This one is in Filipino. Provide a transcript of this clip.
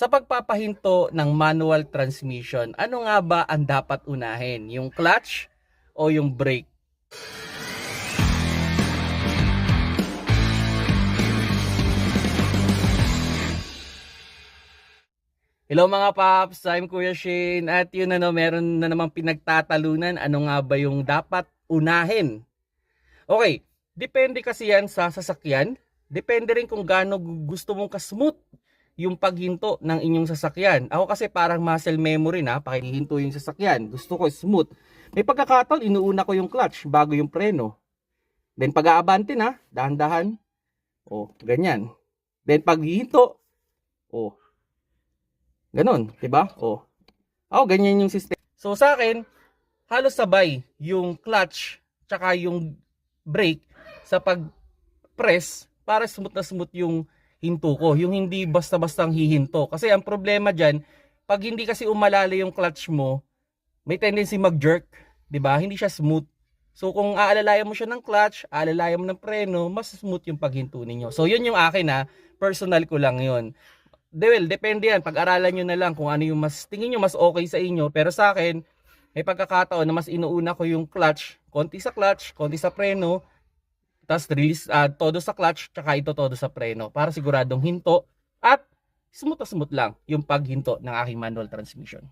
Sa pagpapahinto ng manual transmission, ano nga ba ang dapat unahin? Yung clutch o yung brake? Hello mga paps, I'm Kuya Shane at yun ano, meron na namang pinagtatalunan ano nga ba yung dapat unahin. Okay, depende kasi yan sa sasakyan, depende rin kung gaano gu- gusto mong kasmooth yung paghinto ng inyong sasakyan. Ako kasi parang muscle memory na, pakihinto yung sasakyan, gusto ko smooth. May pagkakataon, inuuna ko yung clutch bago yung preno. Then pag-aabante na, dahan-dahan, oh, ganyan. Then paghihinto, oh, Ganon, 'di ba? Oh. Ako ganyan yung system. So sa akin, halos sabay yung clutch tsaka yung brake sa pag-press para smooth na smooth yung hinto ko. Yung hindi basta-bastang hihinto. Kasi ang problema diyan, pag hindi kasi umalala yung clutch mo, may tendency mag-jerk, ba? Hindi siya smooth. So kung aalalayan mo siya ng clutch, aalalayan mo ng preno, mas smooth yung paghinto ninyo. So yun yung akin ha, personal ko lang yun. De well, depende yan. Pag-aralan nyo na lang kung ano yung mas, tingin nyo mas okay sa inyo. Pero sa akin, may pagkakataon na mas inuuna ko yung clutch. Konti sa clutch, konti sa preno. Tapos release, ah, todo sa clutch, tsaka ito todo sa preno. Para siguradong hinto. At smooth na smooth lang yung paghinto ng aking manual transmission.